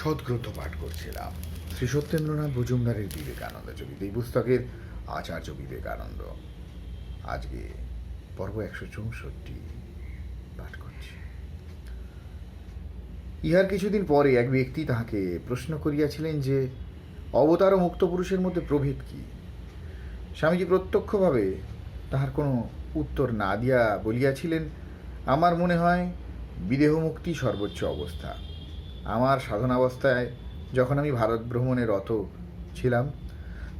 সদ্গ্রন্থ পাঠ করছিলাম। শ্রী সত্যেন্দ্রনাথ মজুমদারের বিবেকানন্দ ছবিতে এই পুস্তকের আচার্য বিবেকানন্দ। আজকে পর্ব একশো চৌষট্টি পাঠ করছি। ইহার কিছুদিন পরে এক ব্যক্তি তাহাকে প্রশ্ন করিয়াছিলেন যে, অবতার ও মুক্ত পুরুষের মধ্যে প্রভেদ কি? স্বামীজি প্রত্যক্ষভাবে তাহার কোনো উত্তর না দিয়া বলিয়াছিলেন, আমার মনে হয় বিদেহ মুক্তি সর্বোচ্চ অবস্থা। আমার সাধনাবস্থায় যখন আমি ভারত ভ্রমণে রত ছিলাম,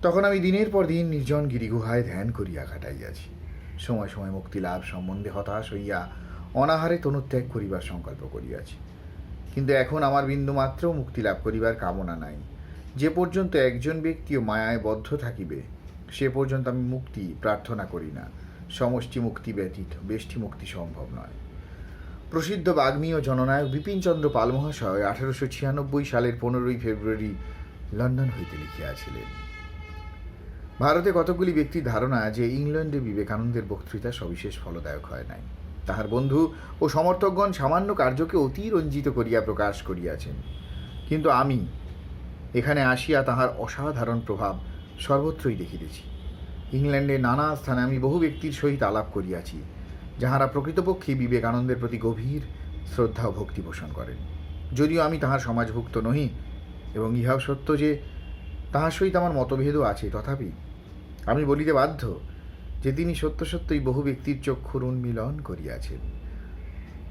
তখন আমি দিনের পর দিন নির্জন গিরিগুহায় ধ্যান করিয়া কাটাইয়াছি। সময় সময় মুক্তি লাভ সম্বন্ধে হতাশ হইয়া অনাহারে তনুত্যাগ করিবার সংকল্প করিয়াছি। কিন্তু এখন আমার বিন্দুমাত্র মুক্তি লাভ করিবার কামনা নাই। যে পর্যন্ত একজন ব্যক্তিও মায়ায় বদ্ধ থাকিবে, সে পর্যন্ত আমি মুক্তি প্রার্থনা করি না। সমষ্টি মুক্তি ব্যতীত বেষ্টি মুক্তি সম্ভব নয়। প্রসিদ্ধ বাগ্মী ও জননায়ক বিপিনচন্দ্র পাল মহাশয় আঠারোশো ছিয়ানব্বই সালের পনেরোই ফেব্রুয়ারি লন্ডন হইতে লিখিয়াছিলেন। ভারতে কতগুলি ব্যক্তির ধারণা যে ইংল্যান্ডে বিবেকানন্দের বক্তৃতা সবিশেষ ফলদায়ক হয় নাই। তাহার বন্ধু ও সমর্থকগণ সামান্য কার্যকে অতি রঞ্জিত করিয়া প্রকাশ করিয়াছেন। কিন্তু আমি এখানে আসিয়া তাহার অসাধারণ প্রভাব সর্বত্রই দেখিতেছি। ইংল্যান্ডের নানা স্থানে আমি বহু ব্যক্তির সহিত আলাপ করিয়াছি। যাহারা প্রকৃতপক্ষে বিবেকানন্দের প্রতি গভীর শ্রদ্ধা ও ভক্তি পোষণ করেন। যদিও আমি তাহার সমাজভুক্ত নহি, এবং ইহাও সত্য যে তাহার সহিত আমার মতভেদও আছে, তথাপি আমি বলিতে বাধ্য যে তিনি সত্য সত্যই বহু ব্যক্তির চক্ষুর উন্মিলন করিয়াছেন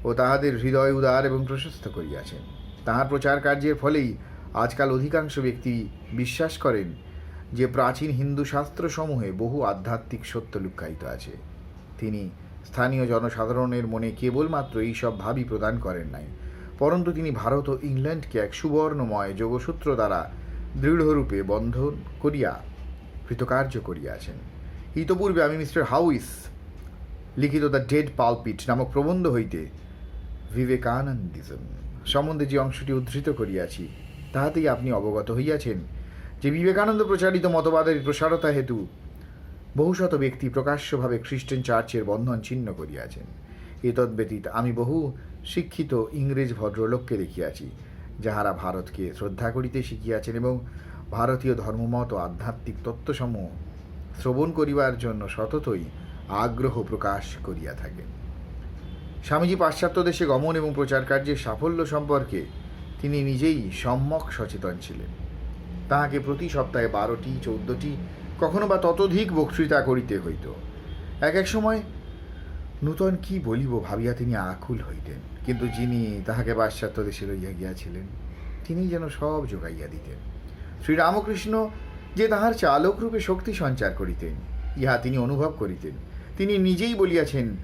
ও তাহাদের হৃদয় উদার এবং প্রশস্ত করিয়াছেন। তাহার প্রচার কার্যের ফলেই আজকাল অধিকাংশ ব্যক্তি বিশ্বাস করেন যে প্রাচীন হিন্দু শাস্ত্রসমূহে বহু আধ্যাত্মিক সত্য লুক্কায়িত আছে। তিনি স্থানীয় জনসাধারণের মনে কেবলমাত্র এইসব ভাবই প্রদান করেন নাই। পরন্তু তিনি ভারত ও ইংল্যান্ডকে এক সুবর্ণময় যোগসূত্র দ্বারা দৃঢ়রূপে বন্ধন করিয়া কৃতকার্য করিয়াছেন। ইতপূর্বে আমি মিস্টার হাউইস লিখিত দ্য ডেড পালপিট নামক প্রবন্ধ হইতে বিবেকানন্দিজম সম্বন্ধে যে অংশটি উদ্ধৃত করিয়াছি, তাহাতেই আপনি অবগত হইয়াছেন যে বিবেকানন্দ প্রচারিত মতবাদের প্রসারতা হেতু বহুশত ব্যক্তি প্রকাশ্যভাবে খ্রিস্টান চার্চের বন্ধন ছিন্ন করিয়াছেন। এতদ্ব্যতীত আমি বহু শিক্ষিত ইংরেজ ভদ্রলোককে দেখিয়াছি, যাহারা ভারতকে শ্রদ্ধা করিতে শিখিয়াছেন এবং ভারতীয় ধর্মমত আধ্যাত্মিক তত্ত্বসমূহ শ্রবণ করিবার জন্য সততই আগ্রহ প্রকাশ করিয়া থাকেন। স্বামীজি পাশ্চাত্য দেশে গমন এবং প্রচার কার্যের সাফল্য সম্পর্কে তিনি নিজেই সম্যক সচেতন ছিলেন। তাহাকে প্রতি সপ্তাহে বারোটি, চৌদ্দটি কখনো বা ততোধিক বক্তৃতা করিতে হইত। এক এক সময়, নূতন কি বলিব? ভাবিয়া তিনি আকুল হইতেন। কিন্তু যিনি তাহাকে পাশ্চাত্য দেশে লইয়া গিয়াছিলেন, তিনি যেন সব যোগাইয়া দিতেন। শ্রীরামকৃষ্ণ যে তাহার চালকরূপে শক্তি সঞ্চার করিতেন, ইহা তিনি অনুভব করিতেন। তিনি নিজেই বলিয়াছেন,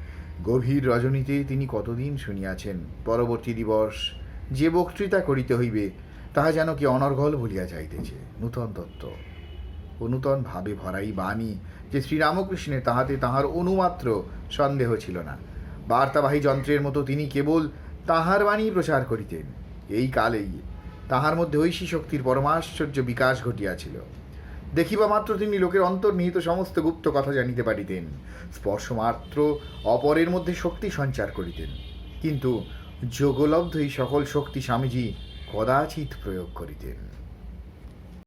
গভীর রজনীতে তিনি কতদিন শুনিয়াছেন? পরবর্তী দিবস যে বক্তৃতা করিতে হইবে, তাহা যেন কি অনর্গল বলিয়া যাইতেছে। নূতন তত্ত্ব। ও নূতন ভাবে ভরাই বাণী যে শ্রীরামকৃষ্ণের তাহাতে তাহার অনুমাত্র সন্দেহ ছিল না। বার্তাবাহী যন্ত্রের মতো তিনি কেবল তাহার বাণী প্রচার করিতেন। এই কালেই তাহার মধ্যে ঐশী শক্তির পরমাশ্চর্য বিকাশ ঘটিয়াছিল। দেখিবা মাত্র তিনি লোকের অন্তর্নিহিত সমস্ত গুপ্ত কথা জানিতে পারিতেন। স্পর্শমাত্র অপরের মধ্যে শক্তি সঞ্চার করিতেন। কিন্তু যোগলব্ধ এই সকল শক্তি স্বামীজি কদাচিৎ প্রয়োগ করিতেন।